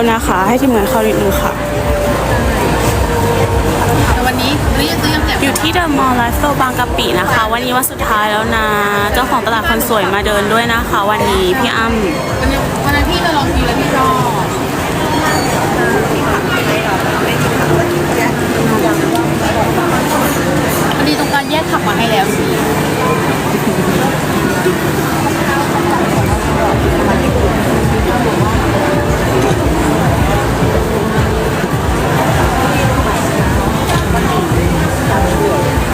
ษนะคะ ให้ทีมงานเข้านิดนึงค่ะ วันนี้เรียกเรื่อแบบอยู่ที่เดอะมอลล์ไลฟ์โตร์บางกะปินะคะ วันนี้วันสุดท้ายแล้วนะ เจ้าของตลาดคนสวยมาเดินด้วยนะคะ วันนี้พี่อ้ำวันนี้วันพี่จะลองกินแล้วพี่รอวันนี้ตรงการแยกขับมาให้แล้วสิ world.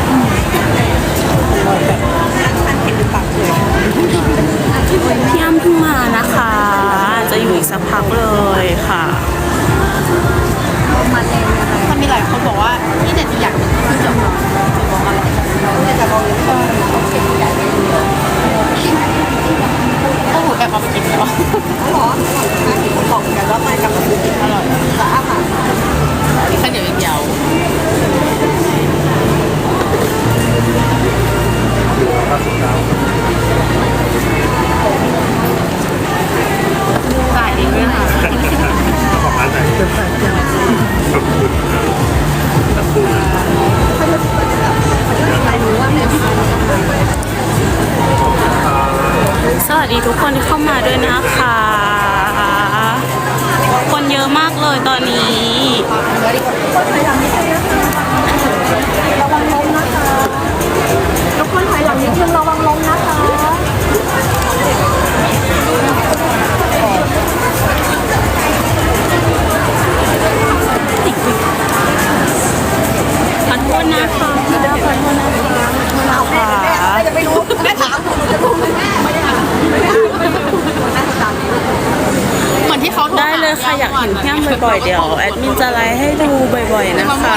อยเดี๋ยวแอดมินจะไลฟ์ให้ดูบ่อยๆนะคะ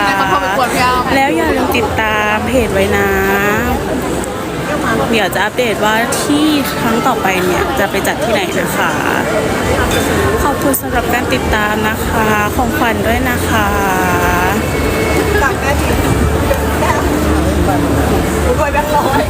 แล้วอย่าลืมติดตามเพจไว้นะ เดี๋ยวจะอัปเดตว่าที่ครั้งต่อไปเนี่ยจะไปจัดที่ไหนนะคะ ขอบคุณสำหรับการติดตามนะคะ ของขวัญด้วยนะคะตักได้ทีกูคอยแบงค์ร้อย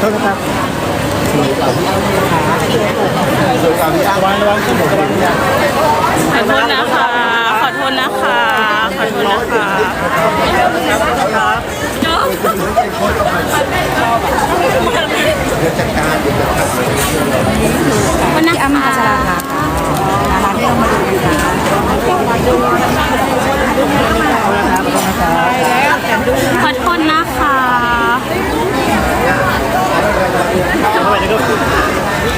โทษนะครับระวังระวังขึ้นระวังขอโทษนะคะ ขอโทษนะคะ ขอโทษนะคะเดี๋ยวจัดการเดี๋ยวจัดการวันนี้อ้ำพัชราค่ะร้านที่เรามาดูกันนะขอโทษนะ ทำไมนี่ก็คือ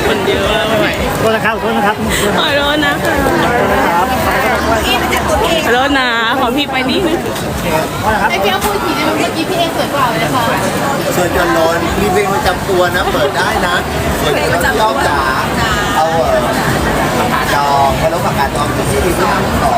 คนเยอะไม่ไหวขอโทษนะครับขอโทษนะครับขอโทษนะคะพี่มาจากตัวพี่เอขอโทษนะขอพี่ไปนิดนึงไอ้พี่เอาพูดทีนึงเมื่อกี้พี่เอสวยกว่าเลยนะคะสวยจนร้อนมีเพลงประจำตัวนะ เปิดได้นะสวยจนร้อนจ๋าเอาเออปากกาดองพะโล้ปากกาดองที่ที่พี่อ้ำสอ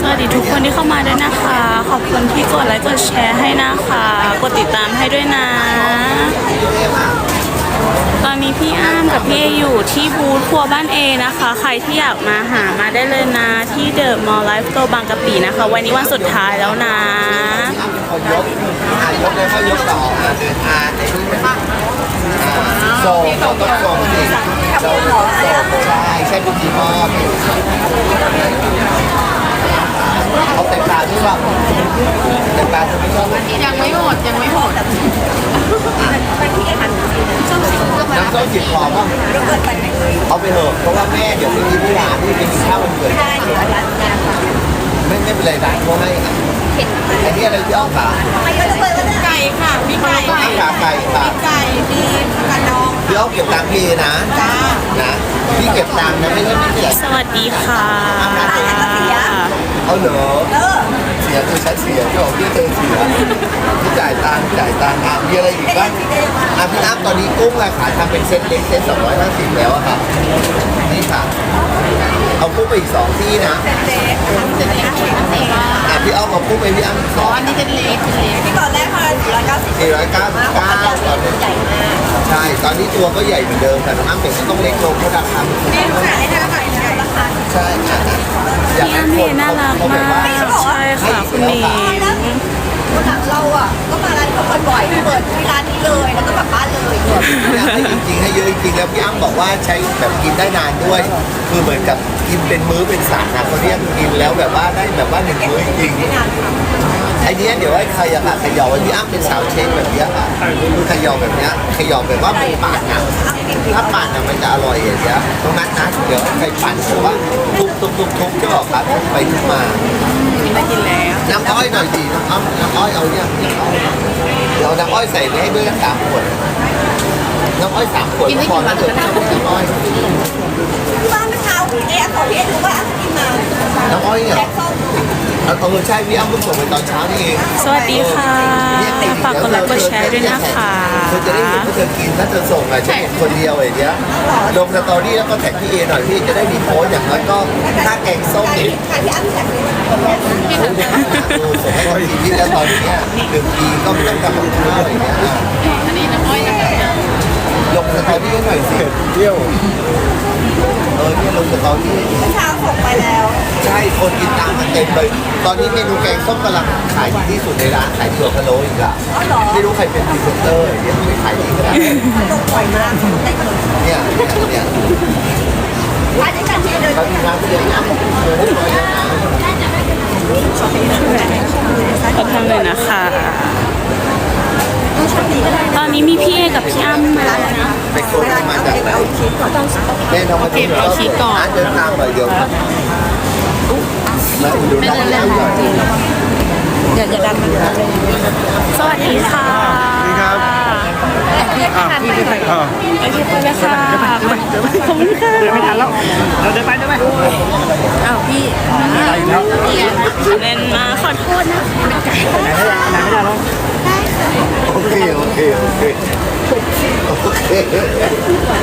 สวัสดีทุกคนที่เข้ามาด้วยนะคะ ขอบคุณที่กดไลค์กดแชร์ให้นะคะ กดติดตามให้ด้วยนะ ตอนนี้พี่อ้ามกับพี่เออยู่ที่บูธครัวบ้านเอนะคะ ใครที่อยากมาหามาได้เลยนะ ที่เดอะมอลล์ไลฟ์โตบางกะปินะคะ วันนี้วันสุดท้ายแล้วนะคนยกอ่ายกแล้วก็ยกต่ออ่าเดินอ่าในนี้เป็นส่งต้องส่งสิเราส่งใช่ใช่บุญทีมอบ เอาแต่ปลาด้วยป่ะแต่ปลาจะไม่ชอบยังไม่หมดยังไม่หมดเป็นพี่หันส้มสีเลือกมาน้ำส้มจิบหอมป่ะเลือกเกินไปไหมเอาไปเถอะเพราะว่าแม่เดี๋ยวไปกินที่ร้านที่เป็นข้าวมันเกิดได้อยู่ร้านงานค่ะไม่ไม่เป็นไรร้านเขาให้อะเห็นอันนี้อะไรที่อ้อมขาไม่เยอะเลยว่าเนี่ยไก่ค่ะมีไก่อ้อมขาไก่ค่ะไก่ดีกระดองพี่อ้อมเก็บตังค์พี่นะจ้านะพี่เก็บตังค์นะไม่ใช่ไม่เสียสวัสดีค่ะ เอาเหรอเออเสียคือฉันเสียที่บอกพี่เธอเสียพี่จ่ายตังค์จ่ายตังค์อะมีอะไรอีกบ้างอะพี่น้ำตอนนี้กุ้งอะขายทำเป็นเซตเล็กเซตสองร้อยห้าสิบแล้วอะค่ะนี่ค่ะเอากุ้งไปอีกสองที่นะเด็กทำเสร็จแล้วเองอะพี่อ้อมเอากุ้งไปพี่อ้ำอีกสองอันนี้เป็นเล็กเป็นเล็กที่ตอนแรกมาสี่ร้อยเก้าสิบสี่ร้อยเก้าสิบเก้าตอนนี้ใหญ่มากใช่ตอนนี้ตัวก็ใหญ่เหมือนเดิมแต่น้องอ้ำเป็นก็ต้องเล็กลงเพราะราคามันสูงนี่ขายได้ราคารา คาใช่ค่ะอยากพี่ให้อ้ำคเห็นนน่ารักเขาแบมาบว่ากใช่ค่ะคุณหนิงวันหลังเราอะก็มาร้านเขาบ่อยๆเปิดที่ร้านนี้เลยแล้วก็กลับบ้านเลยอยากให้จริงๆให้เยอะจริงๆแล้วพี่อ้ำบอกว่าใช้แบบกินได้นานด้วย คือเหมือนกับกินเป็นมื้อเป็นสารนะเขาเรียกกินแล้วแบบว่าได้แบบว่าหนึ่งมื้อจริง ไม่นานค่ะๆไอเนี้ยเดี๋ยวให้ใครอะค่ะเขย่าไว้พี่อ้ำเป็นสาวเชฟแบบเนี้ยค่ะคือเขย่าแบบเนี้ยเขย่าแบบว่าไม่ปั่นอะถ้าปั่นอะมันจะอร่อยอย่างเงี้ยตรงนั้นนะเดี๋ยวให้ใครปั่นแบบว่าทุบทุบทุบทุบจะบอกครับไปทุบมากินได้กินแล้วน้ำอ้อยหน่อยสิน้ำอ้อยน้ำอ้อยเอาเนี่ยน้ำอ้อยเดี๋ยวเอาน้ำอ้อยใส่ไปให้ด้วยกันสามขวดน้ำอ้อยสามขวดก็พอนะเดี๋ยวน้ำอ้อยที่บ้านเมื่อเช้าพี่เอขอพี่เอดูว่ากิ นมาน้ำอ้อยเนี่ยแกงส้มเออใช่พี่อ้ำเพิ่งส่งไปตอนเช้านี่เองสวัสดีค่ะ ฝากกดไลค์กดแชร์ด้วยนะคะเธอจะได้เห็นว่าเธอกินถ้าเธอส่งอะฉันเห็นคนเดียวไอ้เนี้ยลงสตอรี่แล้วก็แท็กพี่เอหน่อยพี่จะได้มีโพสต์อย่างน้อยก็ถ้าแกงส้มใครเนี่ยใครที่อ้ำแข็งเลยคนแรกนะส่งให้คนทีนี้แล้วตอนเนี้ยหนึ่งปีก็ไม่ต้องกลับมาคุยอะไรเงี้ยอันนี้น้ำอ้อยนะคะลงสตอรี่หน่อยสิเที่ยวเออเนี่ยลงสตอรี่เมื่อเช้าส่งไปแล้วใช่คนกินตามมาเต็มเลย ตอนนี้เมนูแกงส้มกำลังขายดีที่สุดในร้านขายดีกว่าพะโล้อีกอะอ๋อเหรอไม่รู้ใครเป็นพรีเซนเตอร์เดี๋ยวไม่ขายดีขนาดนี้ลงบ่อยมากได้ขนมเนี่ยเนี่ยร้านนี้กันที่เดินเขามีร้านเยอะนะเดินได้ร้อยแล้วนะขอทำเลยนะคะ ตอนนี้มีพี่เอกับพี่อ้ำมาแล้วนะไปโคนที่มาจากไหนเอาชีสก่อนต้องแม่น้องมาดูร้านเดินตามไปเดี๋ยวมาดูร้านเล่นหน่อยอย่าอย่าดันมันเลยสวัสดีค่ะครับโอเคไปเลยค่ะขอบคุณค่ะเดินไม่ทันแล้วเราเดินไปเดินไปอ้าวพี่ได้อยู่แล้วเล่นมาขอโทษนะไหนไม่ได้ไหนไม่ได้แล้ว โอเค โอเค โอเค โอเค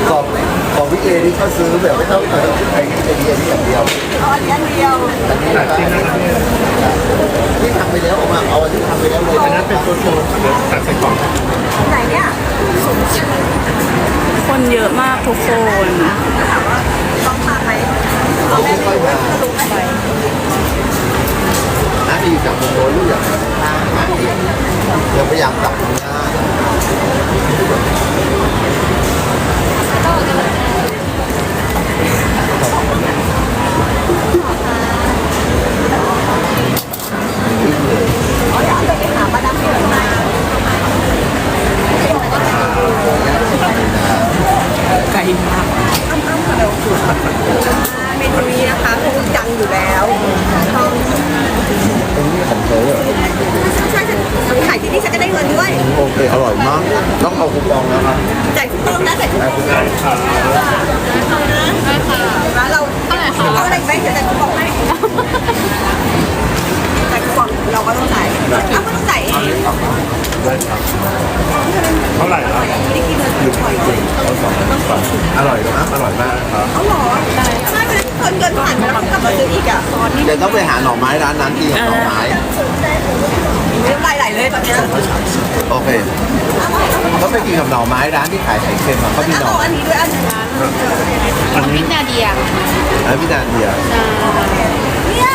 ของของพี่เอนี่เขาซื้อแบบไม่ต้องเติมไอ้นี่จะดีอันนี้อย่างเดียวเอาอันนี้อันเดียวอันนี้แบบที่ทำไปแล้วออกมาเอาอันที่ทำไปแล้วเลยอันนั้นเป็นตัวโชว์เดี๋ยวตัดใส่กล่องไหนเนี่ยคนเยอะมากทุกคนต้องทานไหมเขาไม่ค่อยมา น้าดีจากโมโหลูกอย่างนั้นน้าเดี๋ยวพยายามกลับมาอ๋ออยากไปหามาดาม เร็วสุดเมนูนี้นะคะคงดังอยู่แล้วต้องตรงนี้ของเขาอใช่ใช่ขายที่นี่ฉันก็ได้เงินด้วยโอเคอร่อยมาก ต้องเอาคูปองแล้วครับจ่ายคูปองนะจ่ายคูปอง ไปหาหน่อไม้ร้านนั้นที่หน่อไม้น้ำลายไหลเลยตอนเนี้ยโอเคเขาไปกินกับหน่อไม้ร้านที่ขายไข่เค็มอะเขามีหน่อเอาอันนี้ด้วยอันนึงอันนี้พี่นาเดียแล้วพี่นาเดียเนี่ย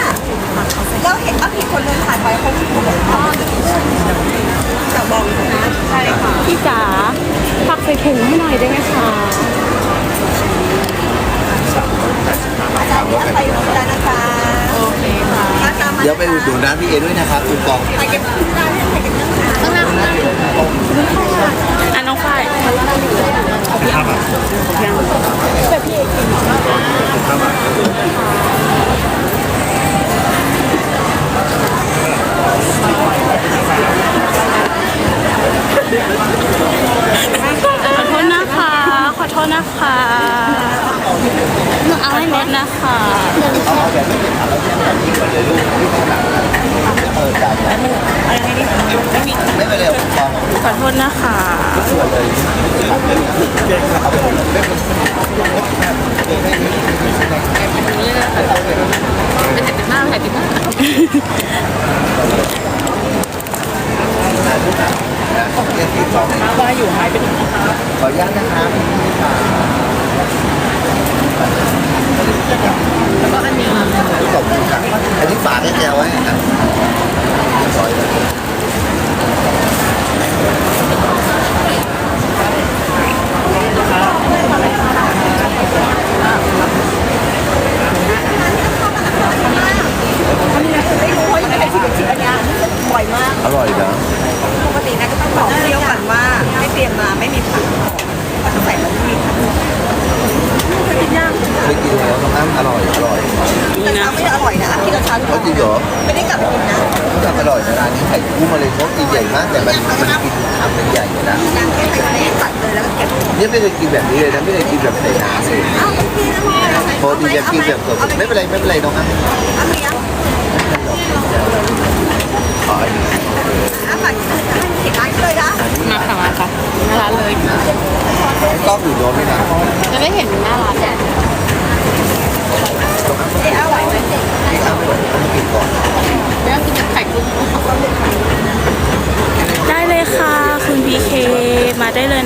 เราเห็นว่ามีคนเดินผ่านไปเขาพูดแบบอ๋อจะบอกนะใช่ค่ะพี่จ๋าผักใส่ถุงให้หน่อยได้ไหมคะ อาจารย์นี้ไปดูแล้วนะคะโอเคค่ะตามมาเดี๋ยวไปอุดหนุนร้านพี่เอด้วยนะครับคูปองไปเก็บร้านไปเก็บข้างหน้าข้างหน้าข้างหน้าอะน้องฝ้ายห้า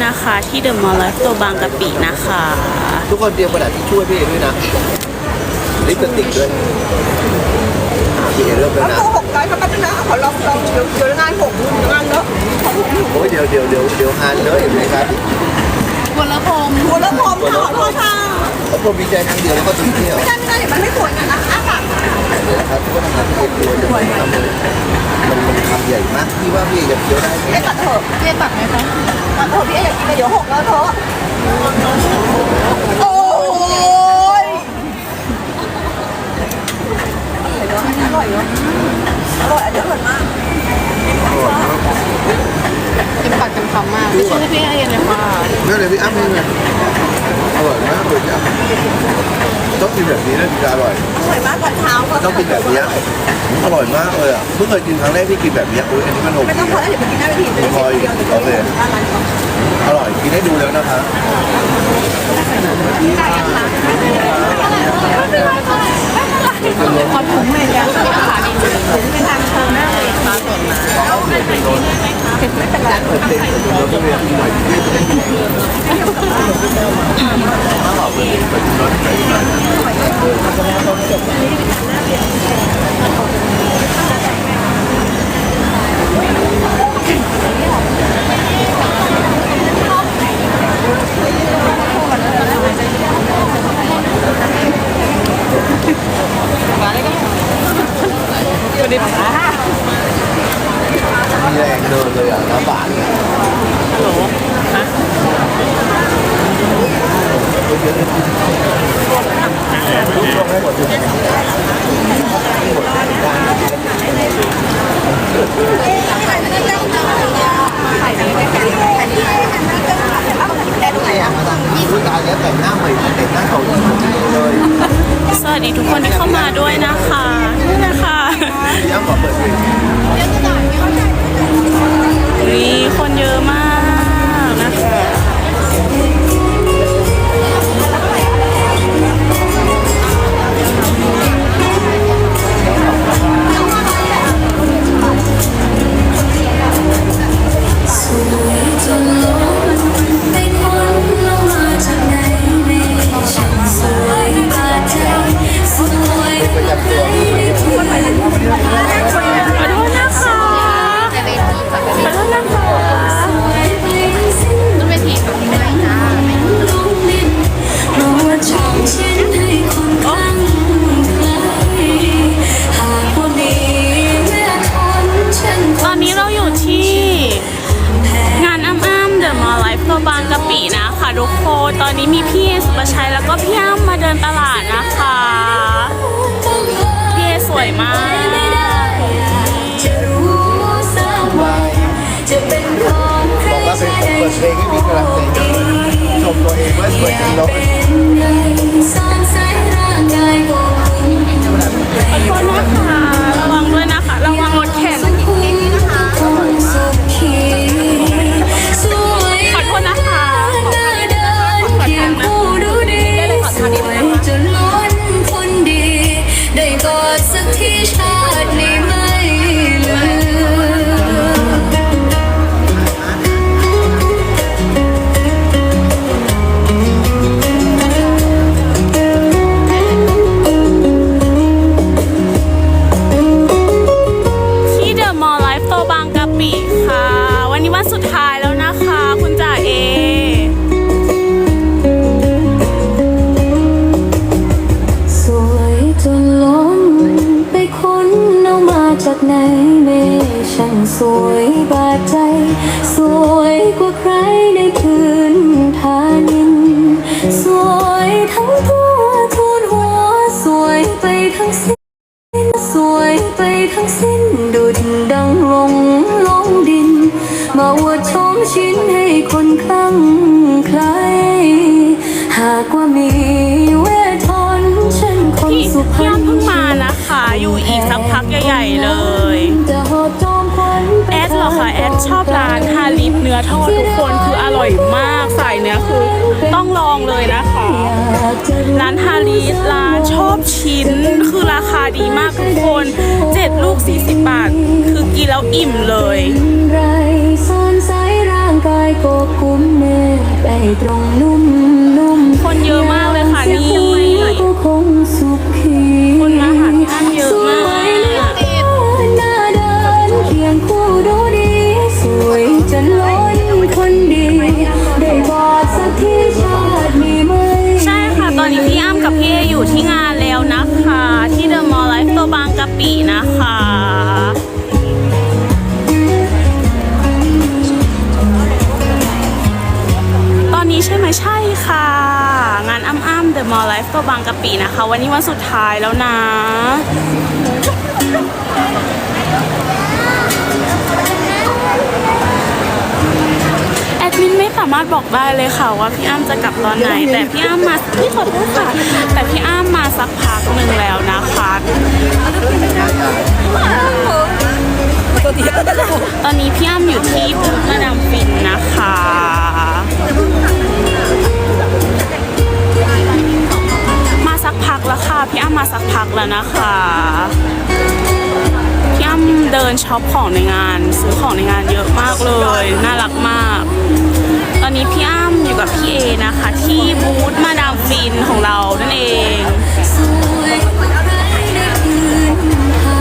นะคะ ที่เดอะมอลล์ไลฟ์ตัวบางกะปินะคะ ทุกคนเตรียมกระดาษที่ช่วยพี่เอด้วยนะลิปสติกด้วยพี่เอเริ่มแล้วเอานะโกหกร้อยเขาก็จะนะขอลองลองเดี๋ยวเดี๋ยวงานหกงานเนาะของผมอยู่โอ้ยเดี๋ยวเดี๋ยวเดี๋ยวเดี๋ยวฮานเลยเลยครับบัวละพรมหัวแล้วพร้อมค่ะขอโทษค่ะ เพราะผมมีใจครั้งเดียวแล้วก็ทิ้งเที่ยวไม่ได้ไม่ได้เดี๋ยวมันไม่สวยกันะอ้าปากเลยนะครับทุกคนทำงานที่เอตัวจะไม่ทำเลยมันมันคำใหญ่มากพี่ว่าพี่เอจะเคี้ยวได้ไหมเอ๊ะตัดเถอะเรียกตักไหมคะตัดเถอะพี่อยากกินเลยเดี๋ยวหกแล้วเถอะโอ้ยอร่อยเนาะอร่อยอันนี้อร่อยมากเต็มปากเต็มคำมากไม่ใช่พี่เอ็นเลยค่ะไม่เลยพี่อ้ำไม่เลยอร่อยมากเลยพี่อ้ำต้องกิน แบบนี้นะถึงจะอร่อย อร่อยมากตอนเช้าก็ต้องกินแบบนี้อร่อยมากเลยอะเพิ่งเคยกินครั้งแรกที่กินแบบนี้อุ้ยอันนี้มันโอไม่เคต้องพอแล้วเดี๋ยวไปกินหน้าเวทีเลยพออีกโอเคอร่อยกินให้ดูแล้วนะคะ ขอถุงเลยจ้ะขาดีเลยถุงเป็นทางเชิงหน้าเลยปลาสดนะเปิดเต็มเปิดเต็มรถก็เล ยหน่อยมีแรงเดินเลยอะน้ำบาดเนี่ยฮัลโหลฮะ กอ เวทมนต์เช่นคนพี่สุพรพี่รอ้ำณเพิ่งมานะคะ อยู่อีกสักพักใหญ่ๆเลย แอดเหรอคะแอดชอบร้านฮาลิฟเนื้อทอดทุกคนคืออร่อยมากสายเนื้อคือต้องลองเลยนะคะ ร้านฮาลิสร้านชอบชิ้นคือราคาดีมากทุกคน 7 ลูก 40 บาท คือกินแล้วอิ่มเลย ไรซ่อน กายก็กุมเนื้อไปตรงนุ่มนุ่มคนเยอะมากเลยค่ะนี่ก็คงสุขีคนมาหาพี่อ้ำเยอะมากสวยเหลือเกินหน้าเดินเคียงคู่ดูดี สวยจนล้นคนดี ได้บอกสักทีชาติมีไหมใช่ค่ะ ตอนนี้พี่อ้ำกับพี่เออยู่ที่งานแล้วนะคะ ที่เดอะมอลล์ไลฟ์ตัวบางกะปินะคะ ใช่ใช่ค่ะ งานอ้ำๆเดอะมอลล์ไลฟ์ตัวบางกะปินะคะ วันนี้วันสุดท้ายแล้วนะ แอดมินไม่สามารถบอกได้เลยค่ะว่าพี่อ้ำจะกลับตอนไหน แต่พี่อ้ำมาพี่ขอโทษค่ะ แต่พี่อ้ำมาสักพักหนึ่งแล้วนะคะตอนนี้พี่อ้ำอยู่ที่บูธมาดามฟินนะคะ พักแล้วค่ะพี่อ้ำมาสักพักแล้วนะคะพี่อ้ำเดินช็อปของในงาน ซื้อของในงานเยอะมากเลย น่ารักมาก ตอนนี้พี่อ้ำอยู่กับพี่เอนะคะ ที่บูธมาดามฟินของเรานั่นเองสวยกว่าใครในคืนหา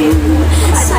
นินส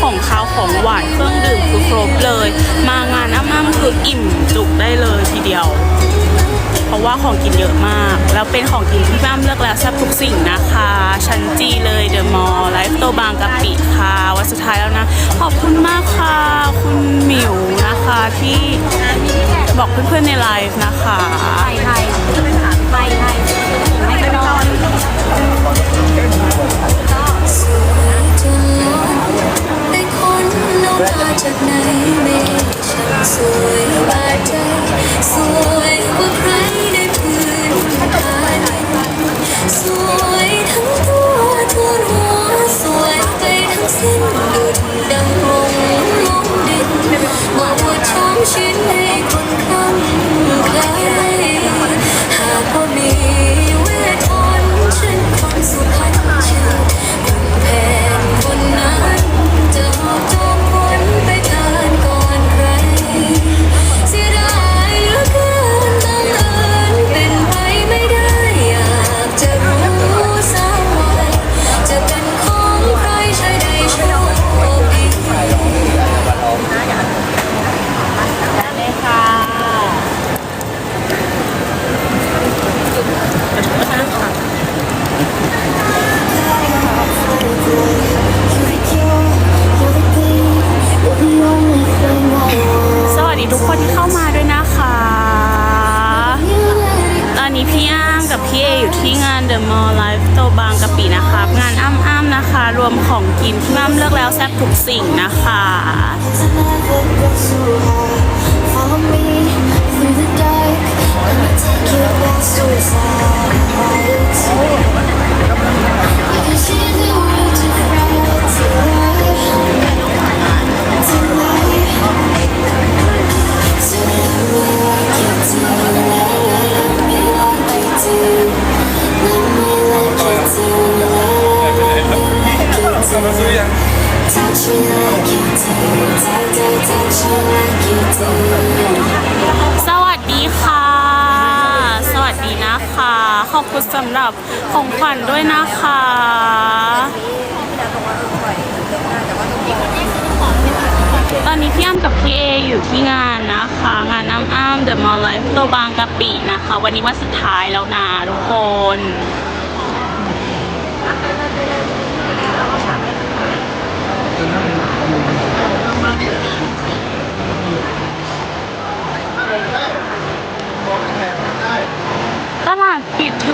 ของคาวของหวานเครื่องดื่มคือครบเลย มางานอ้ำๆคืออิ่มจุกได้เลยทีเดียว เพราะว่าของกินเยอะมาก แล้วเป็นของกินที่บ้ามเลือกแล้วแซ่บทุกสิ่งนะคะ ชั้นจีเลยเดอะมอลล์ไลฟ์โตบางกะปิค่ะวันสุดท้ายแล้วนะ ขอบคุณมากค่ะ คุณหมิวนะคะที่บอกเพื่อนๆในไลฟ์นะคะไทยไทยไทย มาจากไหนไม่ช่างสวยบาดใจ สวยกว่าใครในพื้นฐานสวยทั้งตัวทุนหัวสวยไปทั้งสิ้นดุดดังลงลงดินมาอวดชมชิ้นให้คนคลั่งไคล้หากว่ามี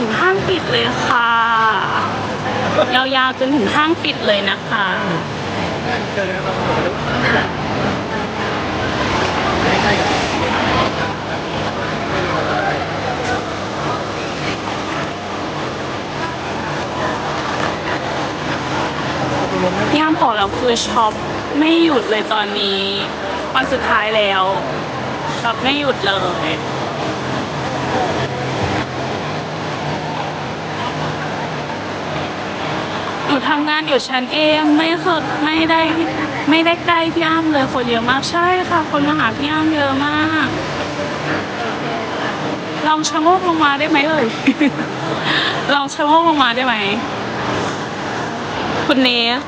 งห้างปิดเลยค่ะ ยาวๆจนถึงห้างปิดเลยนะคะพี่อ้ำบอแล้วคือช็อปไม่หยุดเลยตอนนี้ วันสุดท้ายแล้วช็อปไม่หยุดเลย นูทำงานอยู่ชั้นเองไม่เคยไม่ได้ไม่ได้ใกล้พี่อ้ำเลยคนเยอะมากใช่ค่ะ คนมาหาพี่อ้ำเยอะมาก ลองชะโงกลงมาได้ไหมเอ่ย ลองชะโงกลงมาได้ไหมคุณเนส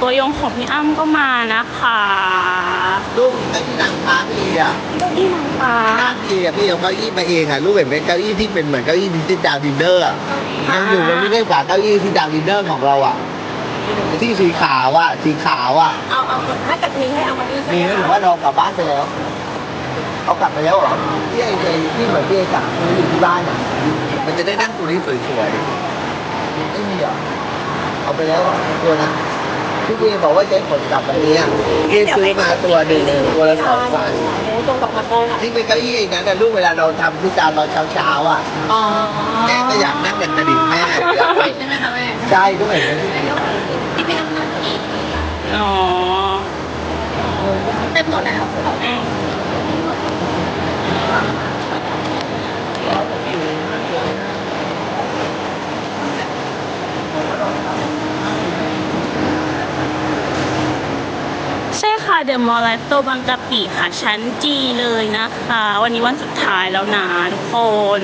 ตัวยงของพี่อ้ำก็มานะคะลูกไอ้ที่นั่งพาพี่อะนี่นางฟ้านั่งพี่อะพี่เอาเก้าอี้มาเองอะลูกเห็นไหมเก้าอี้ที่เป็นเหมือนเก้าอี้ที่ดาวดินเนอร์อะยังอยู่มันไม่ได้ฝาเก้าอี้ที่ดาวดินเนอร์ของเราอะที่สีขาวอะสีขาวอะเอาเอาถ้าเกิดมีให้เอามานี่มีไหมหรือว่าเรากลับบ้านไปแล้วเอากลับไปแล้วเหรอที่ไอ้ไอ้ที่เหมือนที่ไอ้กลับมันอยู่ที่บ้านอะมันจะได้นั่งตัวนี้สวยๆไม่มีเหรอเอาไปแล้วเหรอตัวนั้น พี่เอบอกว่าใช้ผลกลับวันนี้อะเอซื้อมาตัวหนึ่งตัวละสองพันโอ้ตรงกับมันเลยค่ะที่เป็นเก้าอี้อย่างนั้นนะลูกเวลาเราทำที่จานตอนเช้าๆอะอ๋อแม่ก็อยากนั่งแบบกระดิ่งแม่ใช่ไหมคะแม่ใช่ก็เหมือนกันที่เป็นน้ำหนักอ๋อเต็มหมดแล้ว ค่ะเดอะมอลล์ไลฟ์โตบางกะปิค่ะชั้นจีเลยนะคะ วันนี้วันสุดท้ายแล้วนะทุกคน